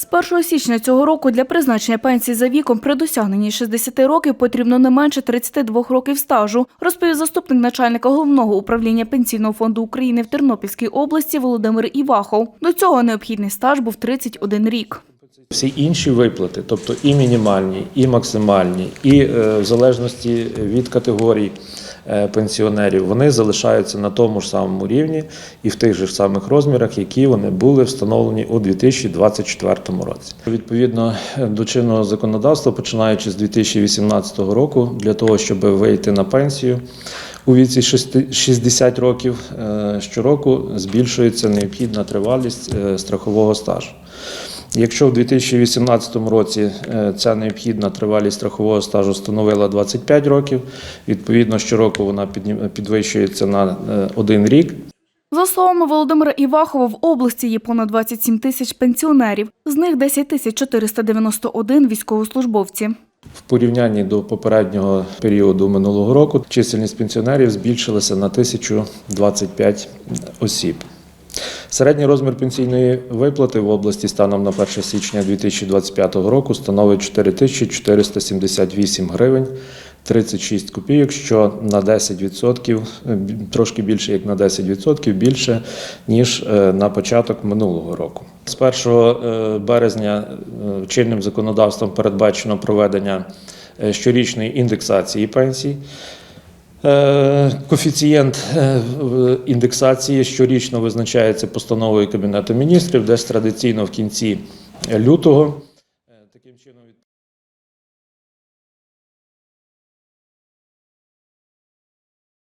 З 1 січня цього року для призначення пенсії за віком при досягненні 60 років потрібно не менше 32 років стажу, розповів заступник начальника головного управління Пенсійного фонду України в Тернопільській області Володимир Івахов. До цього необхідний стаж був 31 рік. Всі інші виплати, тобто і мінімальні, і максимальні, і е, в залежності від категорій пенсіонерів, вони залишаються на тому ж самому рівні і в тих же самих розмірах, які вони були встановлені у 2024 році. Відповідно до чинного законодавства, починаючи з 2018 року, для того, щоб вийти на пенсію у віці 60 років, е, щороку збільшується необхідна тривалість е, страхового стажу. Якщо в 2018 році е, ця необхідна тривалість страхового стажу становила 25 років, відповідно щороку вона підвищується на е, один рік. За словами Володимира Івахова, в області є понад 27 тисяч пенсіонерів, з них 10 тисяч 491 військовослужбовці. В порівнянні до попереднього періоду минулого року чисельність пенсіонерів збільшилася на 1025 осіб. Середній розмір пенсійної виплати в області станом на 1 січня 2025 року становить 4478 гривень 36 копійок, що на 10%, е, трошки більше як на 10% більше, ніж е, на початок минулого року. З 1 е, березня е, чинним законодавством передбачено проведення щорічної індексації пенсій. Е, коефіцієнт е, індексації щорічно визначається постановою Кабінету міністрів, десь традиційно в кінці лютого. Е,